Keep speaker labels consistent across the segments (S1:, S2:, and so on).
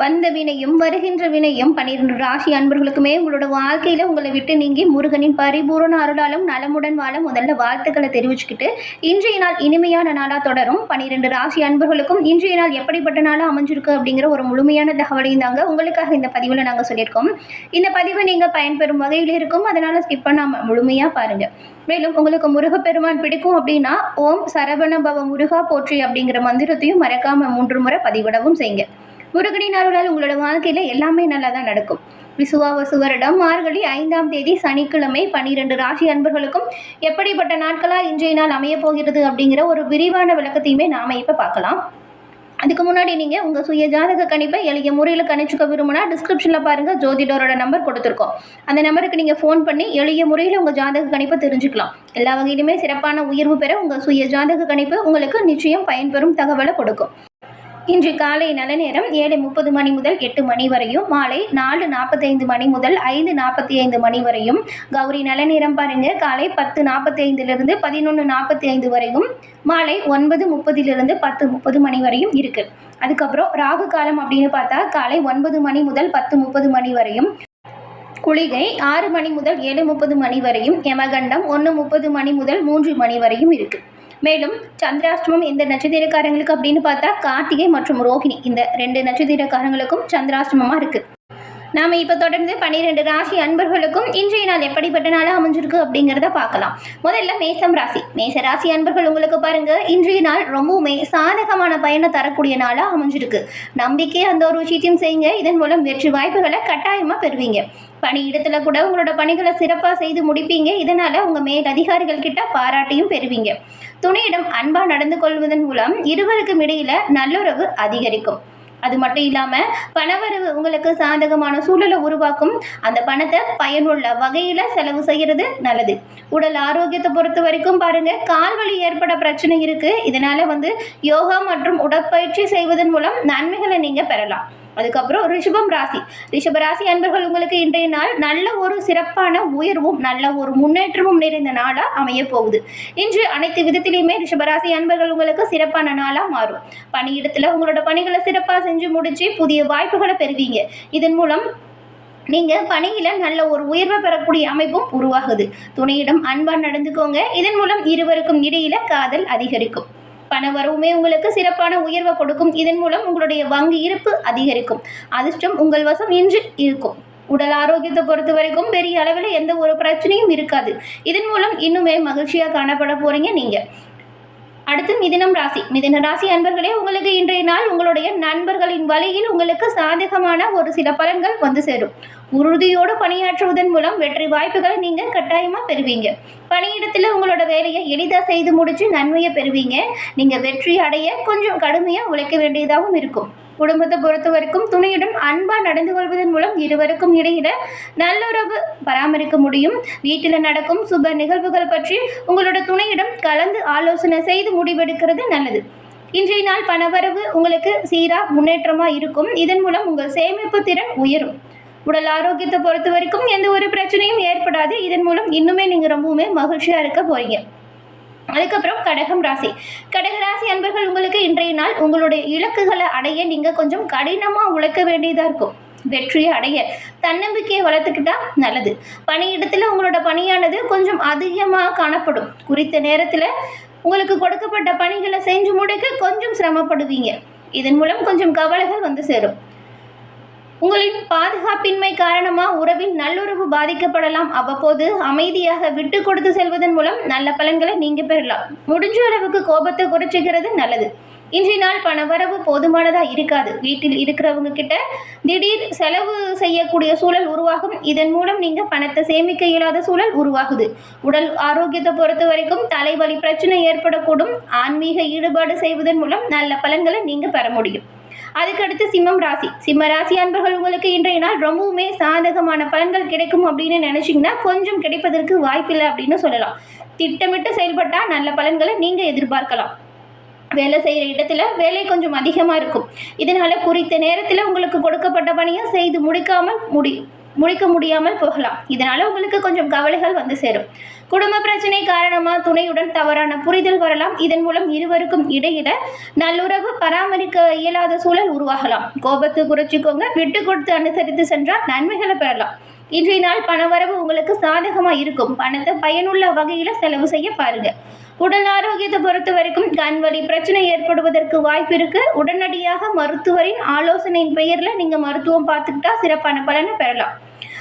S1: வந்த வினையும் வருகின்ற வினையும் பன்னிரண்டு ராசி அன்பர்களுக்குமே உங்களோட வாழ்க்கையில் உங்களை விட்டு நீங்கி முருகனின் பரிபூரண அருளாலும் நலமுடன் வாழ முதல்ல வாழ்த்துக்களை தெரிவிச்சுக்கிட்டு இன்றைய நாள் இனிமையான நாளாக தொடரும். பன்னிரெண்டு ராசி அன்பர்களுக்கும் இன்றைய நாள் எப்படிப்பட்ட நாளாக அமைஞ்சிருக்கு அப்படிங்கிற ஒரு முழுமையான தகவலையும் தாங்க உங்களுக்காக இந்த பதிவில் நாங்கள் சொல்லியிருக்கோம். இந்த பதிவை நீங்கள் பயன்பெறும் வகையில் இருக்கும். அதனால் ஸ்கிப் பண்ணாமல் முழுமையாக பாருங்கள் மேலும் உங்களுக்கு முருகப்பெருமான் பிடிக்கும் அப்படின்னா ஓம் சரவண பவ முருகா போற்றி அப்படிங்கிற மந்திரத்தையும் மறக்காம மூன்று முறை பதிவிடவும் செய்யுங்க. முருகனின் அருளால் உங்களோட வாழ்க்கையில் எல்லாமே நல்லா தான் நடக்கும். விசுவாவசு வருடம் மார்கழி ஐந்தாம் தேதி சனிக்கிழமை பன்னிரெண்டு ராசி அன்பர்களுக்கும் எப்படிப்பட்ட நாட்களாக இன்றைய நாள் அமைய போகிறது அப்படிங்கிற ஒரு விரிவான விளக்கத்தையுமே நாம இப்போ பார்க்கலாம். அதுக்கு முன்னாடி நீங்கள் உங்கள் சுய ஜாதக கணிப்பை எளிய முறையில் கணிச்சுக்க விரும்புனா டிஸ்கிரிப்ஷனில் பாருங்கள் ஜோதிடரோட நம்பர் கொடுத்துருக்கோம். அந்த நம்பருக்கு நீங்கள் ஃபோன் பண்ணி எளிய முறையில் உங்கள் ஜாதக கணிப்பை தெரிஞ்சுக்கலாம். எல்லா வகையிலுமே சிறப்பான உயர்வு பெற உங்கள் சுய ஜாதக கணிப்பு உங்களுக்கு நிச்சயம் பயன்பெறும் தகவலை கொடுக்கும். இன்று காலை நல்ல நேரம் ஏழு முப்பது மணி முதல் எட்டு மணி வரையும் மாலை நாலு நாற்பத்தைந்து மணி முதல் ஐந்து நாற்பத்தி ஐந்து மணி வரையும். கௌரி நல்ல நேரம் பாருங்க. காலை பத்து நாற்பத்தி ஐந்துலேருந்து பதினொன்று நாற்பத்தி ஐந்து வரையும் மாலை ஒன்பது முப்பதிலிருந்து பத்து முப்பது மணி வரையும் இருக்கு. அதுக்கப்புறம் ராகு காலம் அப்படின்னு பார்த்தா காலை ஒன்பது மணி முதல் பத்து முப்பது மணி வரையும். குளிகை ஆறு மணி முதல் ஏழு முப்பது மணி வரையும். யமகண்டம் ஒன்று முப்பது மணி முதல் மூன்று மணி வரையும் இருக்குது மேலும் சந்திராஷ்டமம் இந்த நட்சத்திரக்காரங்களுக்கு அப்படின்னு பார்த்தா கார்த்திகை மற்றும் ரோகிணி. இந்த ரெண்டு நட்சத்திரக்காரங்களுக்கும் சந்திராஷ்டமமாக இருக்குது நாம் இப்போ தொடர்ந்து பன்னிரெண்டு ராசி அன்பர்களுக்கும் இன்றைய நாள் எப்படிப்பட்ட நாளாக அமைஞ்சிருக்கு அப்படிங்கிறத பார்க்கலாம். முதல்ல மேசம் ராசி. மேச ராசி அன்பர்கள் உங்களுக்கு பாருங்க இன்றைய நாள் ரொம்பவுமே சாதகமான பயனை தரக்கூடிய நாளாக அமைஞ்சிருக்கு. நம்பிக்கை அந்த ஒரு விஷயத்தையும் செய்யுங்க. இதன் மூலம் வெற்றி வாய்ப்புகளை கட்டாயமாக பெறுவீங்க. பணியிடத்தில் கூட உங்களோட பணிகளை சிறப்பாக செய்து முடிப்பீங்க. இதனால் உங்கள் மேல் அதிகாரிகள் கிட்ட பாராட்டையும் பெறுவீங்க. துணையிடம் அன்பாக நடந்து கொள்வதன் மூலம் இருவருக்கும் இடையில நல்லுறவு அதிகரிக்கும். அது மட்டும் இல்லாமல் பணவரவு உங்களுக்கு சாதகமான சூழலை உருவாக்கும். அந்த பணத்தை பயனுள்ள வகையில் செலவு செய்கிறது நல்லது. உடல் ஆரோக்கியத்தை பொறுத்த வரைக்கும் பாருங்கள் கால்வலி ஏற்பட பிரச்சனை இருக்குது இதனால் வந்து யோகா மற்றும் உடற்பயிற்சி செய்வதன் மூலம் நன்மைகளை நீங்கள் பெறலாம். அதுக்கப்புறம் ரிஷபம் ராசி. ரிஷப ராசி அன்பர்கள் உங்களுக்கு இன்றைய நாள் நல்ல ஒரு சிறப்பான உயர்வும் நல்ல ஒரு முன்னேற்றமும் நிறைந்த நாளாக அமைய போகுது. இன்று அனைத்து விதத்திலையுமே ரிஷபராசி அன்பர்கள் உங்களுக்கு சிறப்பான நாளாக மாறும். பணியிடத்தில் உங்களோட பணிகளை சிறப்பாக செஞ்சு முடிச்சு புதிய வாய்ப்புகளை பெறுவீங்க. இதன் மூலம் நீங்கள் பணியில் நல்ல ஒரு உயர்வை பெறக்கூடிய அமைப்பும் உருவாகுது. துணையிடம் அன்பாக நடந்துக்கோங்க. இதன் மூலம் இருவருக்கும் இடையில காதல் அதிகரிக்கும். பண வரவுமே உங்களுக்கு சிறப்பான உயர்வை கொடுக்கும். இதன் மூலம் உங்களுடைய வங்கி இருப்பு அதிகரிக்கும். அதிர்ஷ்டம் உங்கள் வசம் இன்று இருக்கும். உடல் ஆரோக்கியத்தை பொறுத்த வரைக்கும் பெரிய அளவில் எந்த ஒரு பிரச்சனையும் இருக்காது. இதன் மூலம் இன்னுமே மகிழ்ச்சியாக காணப்பட போறீங்க நீங்கள் அடுத்து மிதினம் ராசி. மிதின ராசி அன்பர்களே உங்களுக்கு இன்றைய நாள் உங்களுடைய நண்பர்களின் வழியில் உங்களுக்கு சாதகமான ஒரு சில பலன்கள் வந்து சேரும். உறுதியோடு பணியாற்றுவதன் மூலம் வெற்றி வாய்ப்புகளை நீங்கள் கட்டாயமாக பெறுவீங்க. பணியிடத்தில் உங்களோட வேலையை எளிதாக செய்து முடித்து நன்மையை பெறுவீங்க. நீங்கள் வெற்றி அடைய கொஞ்சம் கடுமையாக உழைக்க வேண்டியதாகவும் இருக்கும். குடும்பத்தை பொறுத்த வரைக்கும் துணையுடன் அன்பாக நடந்து கொள்வதன் மூலம் இருவருக்கும் இடையில நல்லுறவு பராமரிக்க முடியும். வீட்டில் நடக்கும் சுப நிகழ்வுகள் பற்றி உங்களோட துணையிடம் கலந்து ஆலோசனை செய்து முடிவெடுக்கிறது நல்லது. இன்றைய நாள் பணவரவு உங்களுக்கு சீராக முன்னேற்றமாக இருக்கும். இதன் மூலம் உங்கள் சேமிப்பு திறன் உயரும். உடல் ஆரோக்கியத்தை பொறுத்த வரைக்கும் எந்த ஒரு பிரச்சனையும் ஏற்படாது. இதன் மூலம் இன்னுமே நீங்கள் ரொம்பவுமே மகிழ்ச்சியாக இருக்க போறீங்க. அதுக்கப்புறம் கடகம் ராசி. கடக ராசி அன்பர்கள் உங்களுக்கு இன்றைய நாள் உங்களுடைய இலக்குகளை அடைய நீங்கள் கொஞ்சம் கடினமாக உழைக்க வேண்டியதாக இருக்கும். வெற்றியை அடைய தன்னம்பிக்கையை வளர்த்துக்கிட்டா நல்லது. பணியிடத்தில் உங்களோட பணியானது கொஞ்சம் அதிகமாக காணப்படும். குறித்த நேரத்தில் உங்களுக்கு கொடுக்கப்பட்ட பணிகளை செஞ்சு முடிக்க கொஞ்சம் சிரமப்படுவீங்க. இதன் மூலம் கொஞ்சம் கவலைகள் வந்து சேரும். உங்களின் பாதுகாப்பின்மை காரணமாக உறவில் நல்லுறவு பாதிக்கப்படலாம். அவ்வப்போது அமைதியாக விட்டு கொடுத்து செல்வதன் மூலம் நல்ல பலன்களை நீங்கள் பெறலாம். முடிஞ்ச அளவுக்கு கோபத்தை குறைச்சிக்கிறது நல்லது. இன்றைய நாள் பணவரவு போதுமானதாக இருக்காது. வீட்டில் இருக்கிறவங்க கிட்ட திடீர் செலவு செய்யக்கூடிய சூழல் உருவாகும். இதன் மூலம் நீங்கள் பணத்தை சேமிக்க இயலாத சூழல் உருவாகுது. உடல் ஆரோக்கியத்தை பொறுத்த வரைக்கும் தலைவலி பிரச்சனை ஏற்படக்கூடும். ஆன்மீக ஈடுபாடு செய்வதன் மூலம் நல்ல பலன்களை நீங்கள் பெற முடியும். அதுக்கடுத்து சிம்மம் ராசி. சிம்ம ராசி அன்பர்கள் உங்களுக்கு இன்றைய நாள் ரொம்பவுமே சாதகமான பலன்கள் கிடைக்கும் அப்படின்னு நினச்சிங்கன்னா கொஞ்சம் கிடைப்பதற்கு வாய்ப்பில்லை அப்படின்னு சொல்லலாம். திட்டமிட்டு செயல்பட்டால் நல்ல பலன்களை நீங்கள் எதிர்பார்க்கலாம். வேலை செய்கிற இடத்துல வேலை கொஞ்சம் அதிகமாக இருக்கும். இதனால் குறித்த நேரத்தில் உங்களுக்கு கொடுக்கப்பட்ட பணியை செய்து முடிக்காமல் முடி முடிக்க முடியாமல் போகலாம். இதனால் உங்களுக்கு கொஞ்சம் கவலைகள் வந்து சேரும். குடும்ப பிரச்சனை காரணமாக துணையுடன் தவறான புரிதல் வரலாம். இதன் மூலம் இருவருக்கும் இடையில நல்லுறவு பராமரிக்க இயலாத சூழல் உருவாகலாம். கோபத்தை குறைச்சிக்கோங்க. விட்டு கொடுத்து அனுசரித்து சென்றால் நன்மைகளை பெறலாம். இன்றைய நாள் பணவரவு உங்களுக்கு சாதகமாக இருக்கும். பணத்தை பயனுள்ள வகையில் செலவு செய்ய பாருங்க. உடல் ஆரோக்கியத்தை பொறுத்த வரைக்கும் கண் வலி பிரச்சனை ஏற்படுவதற்கு வாய்ப்பு இருக்கு. உடனடியாக மருத்துவரின் ஆலோசனையின் பெயரில் நீங்கள் மருத்துவம் பார்த்துக்கிட்டா சிறப்பான பலனை பெறலாம்.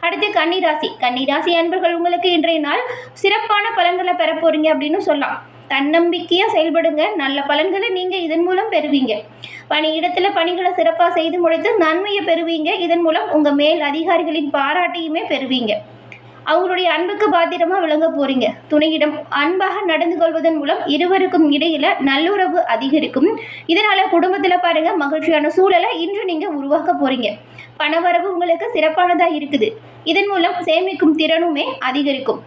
S1: அடுத்து கன்னிராசி. கன்னிராசி அன்பர்கள் உங்களுக்கு இன்றைய நாள் சிறப்பான பலன்களை பெற போறீங்க அப்படின்னு சொல்லலாம். தன்னம்பிக்கையாக செயல்படுங்க. நல்ல பலன்களை நீங்கள் இதன் மூலம் பெறுவீங்க. பணியிடத்தில் பணிகளை சிறப்பாக செய்து முடித்து நன்மையை பெறுவீங்க. இதன் மூலம் உங்கள் மேல் அதிகாரிகளின் பாராட்டையுமே பெறுவீங்க. அவங்களுடைய அன்புக்கு பாத்திரமாக விளங்க போறீங்க. துணையிடம் அன்பாக நடந்து கொள்வதன் மூலம் இருவருக்கும் இடையில நல்லுறவு அதிகரிக்கும். இதனால குடும்பத்தில் பாருங்க மகிழ்ச்சியான சூழலை இன்று நீங்க உருவாக்க போறீங்க. பணவரவு உங்களுக்கு சிறப்பானதாக இருக்குது. இதன் மூலம் சேமிக்கும் திறனுமே அதிகரிக்கும்.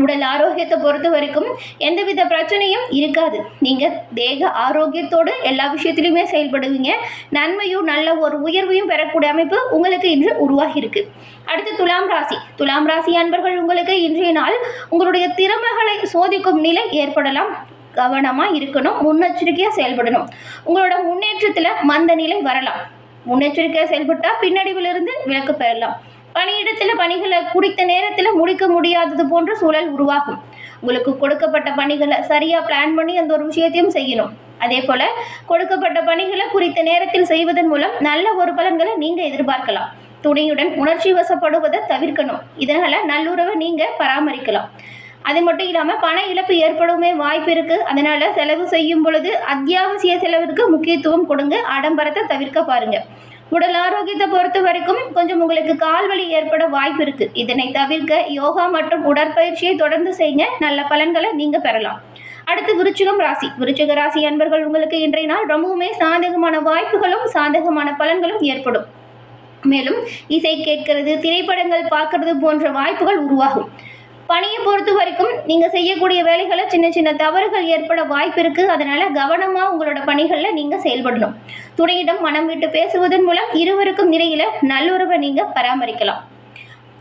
S1: உடல் ஆரோக்கியத்தை பொறுத்த வரைக்கும் எந்தவித பிரச்சனையும் இருக்காது. நீங்கள் தேக ஆரோக்கியத்தோடு எல்லா விஷயத்துலையுமே செயல்படுவீங்க. நன்மையும் நல்ல ஒரு உயர்வையும் பெறக்கூடிய அமைப்பு உங்களுக்கு இன்று உருவாகி இருக்கு அடுத்து துலாம் ராசி. துலாம் ராசி அன்பர்கள் உங்களுக்கு இன்றைய நாள் உங்களுடைய திறமைகளை சோதிக்கும் நிலை ஏற்படலாம். கவனமாக இருக்கணும் முன்னெச்சரிக்கையாக செயல்படணும். உங்களோட முன்னேற்றத்தில் மந்த நிலை வரலாம். முன்னெச்சரிக்கையாக செயல்பட்டால் பின்னடைவிலிருந்து விலக்கு பெறலாம். பணியிடத்தில் பணிகளை குறித்த நேரத்தில் முடிக்க முடியாதது போன்ற சூழல் உருவாகும். உங்களுக்கு கொடுக்கப்பட்ட பணிகளை சரியாக பிளான் பண்ணி அந்த ஒரு விஷயத்தையும் செய்யணும். அதே போல் கொடுக்கப்பட்ட பணிகளை குறித்த நேரத்தில் செய்வதன் மூலம் நல்ல ஒரு பலன்களை நீங்கள் எதிர்பார்க்கலாம். துணையுடன் உணர்ச்சி வசப்படுவதை தவிர்க்கணும். இதனால் நல்லுறவை நீங்கள் பராமரிக்கலாம். அது மட்டும் இல்லாமல் பண இழப்பு ஏற்படவுமே வாய்ப்பு இருக்குது அதனால் செலவு செய்யும் பொழுது அத்தியாவசிய செலவிற்கு முக்கியத்துவம் கொடுங்க. ஆடம்பரத்தை தவிர்க்க பாருங்கள் உடல் ஆரோக்கியத்தை பொறுத்த வரைக்கும் கொஞ்சம் உங்களுக்கு கால் வலி ஏற்பட வாய்ப்பு இருக்கு. இதனை தவிர்க்க யோகா மற்றும் உடற்பயிற்சியை தொடர்ந்து செய்யுங்க நல்ல பலன்களை நீங்க பெறலாம். அடுத்து விருச்சிகம் ராசி. விருச்சிக ராசி அன்பர்கள் உங்களுக்கு இன்றைய நாள் ரொம்பவுமே சாதகமான வாய்ப்புகளும் சாதகமான பலன்களும் ஏற்படும். மேலும் இசை கேட்கிறது திரைப்படங்கள் பார்க்கறது போன்ற வாய்ப்புகள் உருவாகும். பணியை பொறுத்த வரைக்கும் நீங்கள் செய்யக்கூடிய வேலைகளை சின்ன சின்ன தவறுகள் ஏற்பட வாய்ப்பு இருக்குது அதனால் கவனமாக உங்களோட பணிகளில் நீங்கள் செயல்படணும். துணையிடம் மனம் விட்டு பேசுவதன் மூலம் இருவருக்கும் இடையில் நல்லுறவை நீங்கள் பராமரிக்கலாம்.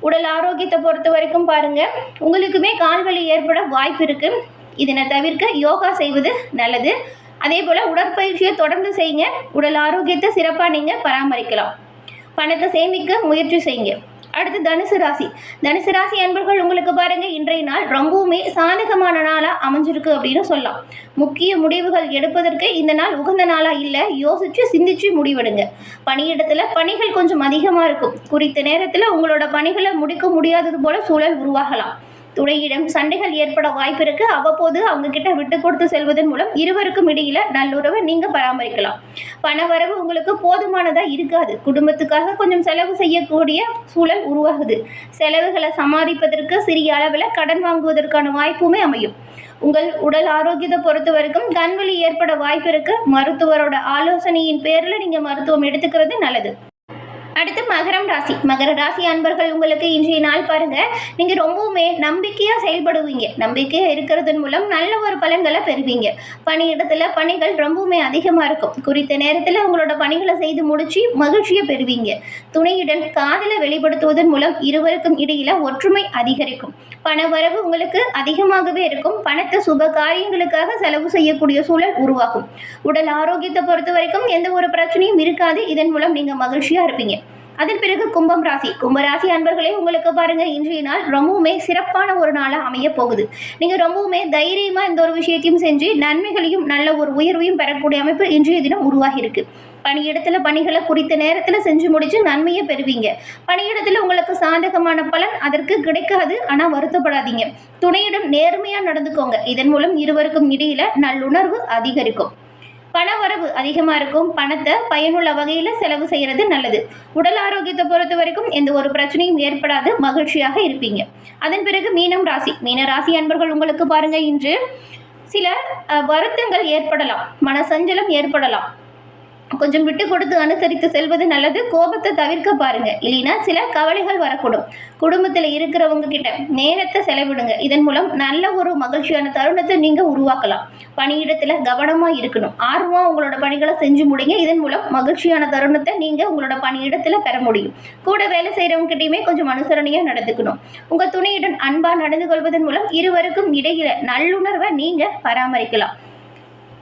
S1: உடல் ஆரோக்கியத்தை பொறுத்த வரைக்கும் பாருங்கள் உங்களுக்குமே கால்வலி ஏற்பட வாய்ப்பு இருக்குது இதனை தவிர்க்க யோகா செய்வது நல்லது. அதே போல் உடற்பயிற்சியை தொடர்ந்து செய்யுங்க. உடல் ஆரோக்கியத்தை சிறப்பாக நீங்கள் பராமரிக்கலாம். பணத்தை சேமிக்க முயற்சி செய்யுங்க. அடுத்து தனுசு ராசி. தனுசு ராசி அன்பர்கள் உங்களுக்கு பாருங்க இன்றைய நாள் ரொம்பவுமே சாதகமான நாளாக அமைஞ்சிருக்கு அப்படின்னு சொல்லலாம். முக்கிய முடிவுகள் எடுப்பதற்கு இந்த நாள் உகந்த நாளாக இல்லை யோசிச்சு சிந்திச்சு முடிவெடுங்க. பணியிடத்தில் பணிகள் கொஞ்சம் அதிகமாக இருக்கும். குறித்த நேரத்தில் உங்களோட பணிகளை முடிக்க முடியாதது போல சூழல் உருவாகலாம். துணையிடம் சண்டைகள் ஏற்பட வாய்ப்பு இருக்கு. அவ்வப்போது அவங்க கிட்ட விட்டு கொடுத்து செல்வதன் மூலம் இருவருக்கும் இடையில நல்லுறவை நீங்க பராமரிக்கலாம். பண வரவு உங்களுக்கு போதுமானதா இருக்காது. குடும்பத்துக்காக கொஞ்சம் செலவு செய்யக்கூடிய சூழல் உருவாகுது. செலவுகளை சமாளிப்பதற்கு சிறிய அளவில் கடன் வாங்குவதற்கான வாய்ப்புமே அமையும். உங்கள் உடல் ஆரோக்கியத்தை பொறுத்த வரைக்கும் கண்வலி ஏற்பட வாய்ப்பு இருக்கு. மருத்துவரோட ஆலோசனையின் பேரில் நீங்கள் மருத்துவம் எடுத்துக்கிறது நல்லது. அடுத்து மகரம் ராசி. மகர ராசி அன்பர்கள் உங்களுக்கு இன்றைய நாள் பாருங்க. நீங்க ரொம்பவுமே நம்பிக்கையா செயல்படுவீங்க. நம்பிக்கையா இருக்கிறதன் மூலம் நல்ல ஒரு பலன்களை பெறுவீங்க. பணியிடத்துல பணிகள் ரொம்பவுமே அதிகமா இருக்கும். குறித்த நேரத்தில் உங்களோட பணிகளை செய்து முடிச்சு மகிழ்ச்சியை பெறுவீங்க. துணையுடன் காதலை வெளிப்படுத்துவதன் மூலம் இருவருக்கும் இடையில ஒற்றுமை அதிகரிக்கும். பண வரவு உங்களுக்கு அதிகமாகவே இருக்கும். பணத்தை சுப காரியங்களுக்காக செலவு செய்யக்கூடிய சூழல் உருவாகும். உடல் ஆரோக்கியத்தை பொறுத்த வரைக்கும் எந்த ஒரு பிரச்சனையும் இருக்காது. இதன் மூலம் நீங்க மகிழ்ச்சியா இருப்பீங்க. அதன் பிறகு கும்பம் ராசி. கும்பராசி அன்பர்களே உங்களுக்கு பாருங்க இன்றைய நாள் ரொம்பவுமே சிறப்பான ஒரு நாளாக அமைய போகுது. நீங்க ரொம்பவுமே தைரியமா இந்த ஒரு விஷயத்தையும் செஞ்சு நன்மைகளையும் நல்ல ஒரு உயர்வையும் பெறக்கூடிய அமைப்பு இன்றைய தினம் உருவாகி இருக்கு. பணியிடத்துல பணிகளை குறித்த நேரத்தில் செஞ்சு முடிச்சு நன்மையை பெறுவீங்க. பணியிடத்தில் உங்களுக்கு சாதகமான பலன் அதற்கு கிடைக்காது ஆனால் வருத்தப்படாதீங்க. துணையிடம் நேர்மையாக நடந்துக்கோங்க. இதன் மூலம் இருவருக்கும் இடையில நல்லுணர்வு அதிகரிக்கும். பண வரவு அதிகமாக இருக்கும். பணத்தை பயனுள்ள வகையில் செலவு செய்கிறது நல்லது. உடல் ஆரோக்கியத்தை பொறுத்த வரைக்கும் எந்த ஒரு பிரச்சனையும் ஏற்படாது. மகிழ்ச்சியாக இருப்பீங்க. அதன் பிறகு மீனம் ராசி. மீன ராசி அன்பர்கள் உங்களுக்கு பாருங்கள் இன்று சில வருத்தங்கள் ஏற்படலாம். மனசஞ்சலம் ஏற்படலாம். கொஞ்சம் விட்டு கொடுத்து அனுசரித்து செல்வது நல்லது. கோபத்தை தவிர்க்க பாருங்க. இல்லைன்னா சில கவலைகள் வரக்கூடும். குடும்பத்தில் இருக்கிறவங்க கிட்ட நேரத்தை செலவிடுங்க. இதன் மூலம் நல்ல ஒரு மகிழ்ச்சியான தருணத்தை நீங்கள் உருவாக்கலாம். பணியிடத்தில் கவனமாக இருக்கணும். ஆர்வமாக உங்களோட பணிகளை செஞ்சு முடிங்க. இதன் மூலம் மகிழ்ச்சியான தருணத்தை நீங்கள் உங்களோட பணியிடத்தில் பெற முடியும். கூட வேலை செய்கிறவங்ககிட்டயுமே கொஞ்சம் அனுசரணையாக நடந்துக்கணும். உங்கள் துணையுடன் அன்பாக நடந்து கொள்வதன் மூலம் இருவருக்கும் இடையில நல்லுணர்வை நீங்கள் பராமரிக்கலாம்.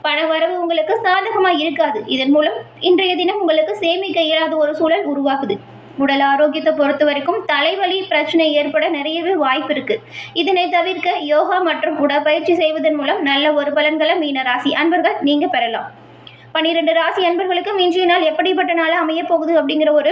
S1: பண வரவு உங்களுக்கு சாதகமாக இருக்காது. இதன் மூலம் இன்றைய தினம் உங்களுக்கு சேமிக்க இயலாத ஒரு சூழல் உருவாகுது. உடல் ஆரோக்கியத்தை பொறுத்த வரைக்கும் தலைவலி பிரச்சனை ஏற்பட நிறையவே வாய்ப்பு இருக்கு. இதனை தவிர்க்க யோகா மற்றும் உடற்பயிற்சி செய்வதன் மூலம் நல்ல ஒரு பலன்களை மீன ராசி அன்பர்கள் நீங்க பெறலாம். பன்னிரெண்டு ராசி அன்பர்களுக்கும் இன்றைய நாள் எப்படிப்பட்ட நாளாக அமைய போகுது அப்படிங்கிற ஒரு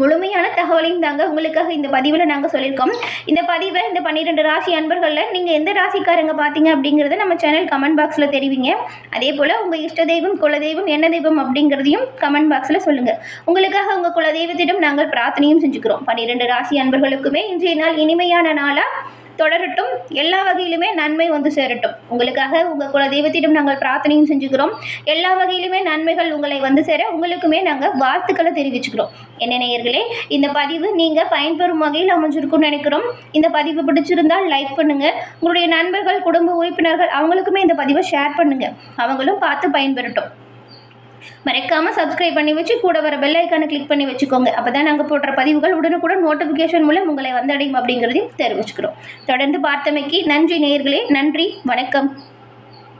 S1: முழுமையான தகவலையும் தாங்க உங்களுக்காக இந்த பதிவில் நாங்கள் சொல்லியிருக்கோம். இந்த பதிவை இந்த பன்னிரெண்டு ராசி அன்பர்களில் நீங்கள் எந்த ராசிக்காரங்க பார்த்தீங்க அப்படிங்கிறத நம்ம சேனல் கமெண்ட் பாக்ஸில் தெரிவிங்க. அதே போல் உங்கள் இஷ்ட தெய்வம் குலதெய்வம் என்ன தெய்வம் அப்படிங்கிறதையும் கமெண்ட் பாக்ஸில் சொல்லுங்கள் உங்களுக்காக உங்கள் குலதெய்வத்திடம் நாங்கள் பிரார்த்தனையும் செஞ்சுக்கிறோம். பன்னிரெண்டு ராசி அன்பர்களுக்குமே இன்றைய நாள் இனிமையான நாளாக தொடரட்டும். எல்லா வகையிலுமே நன்மை வந்து சேரட்டும். உங்களுக்காக உங்கள் குல தெய்வத்திடம் நாங்கள் பிரார்த்தனையும் செஞ்சுக்கிறோம். எல்லா வகையிலுமே நன்மைகள் உங்களை வந்து சேர உங்களுக்குமே நாங்கள் வாழ்த்துக்களை தெரிவிச்சுக்கிறோம். என்ன நேயர்களே இந்த பதிவு நீங்கள் பயன்பெறும் வகையில் அமைஞ்சிருக்கும்னு நினைக்கிறோம். இந்த பதிவு பிடிச்சிருந்தால் லைக் பண்ணுங்கள் உங்களுடைய நண்பர்கள் குடும்ப உறுப்பினர்கள் அவங்களுக்குமே இந்த பதிவை ஷேர் பண்ணுங்கள் அவங்களும் பார்த்து பயன்பெறட்டும். மறக்காமல் சப்ஸ்கிரைப் பண்ணி வச்சு கூட வர பெல் ஐக்கானை கிளிக் பண்ணி வச்சுக்கோங்க. அப்போ தான் நாங்கள் போடுற பதிவுகள் உடனுக்குடன் நோட்டிஃபிகேஷன் மூலம் உங்களை வந்தடையும் அப்படிங்கிறதையும் தெரிவிச்சுக்கிறோம். தொடர்ந்து பார்த்தமைக்கு நன்றி நேர்களே நன்றி. வணக்கம்.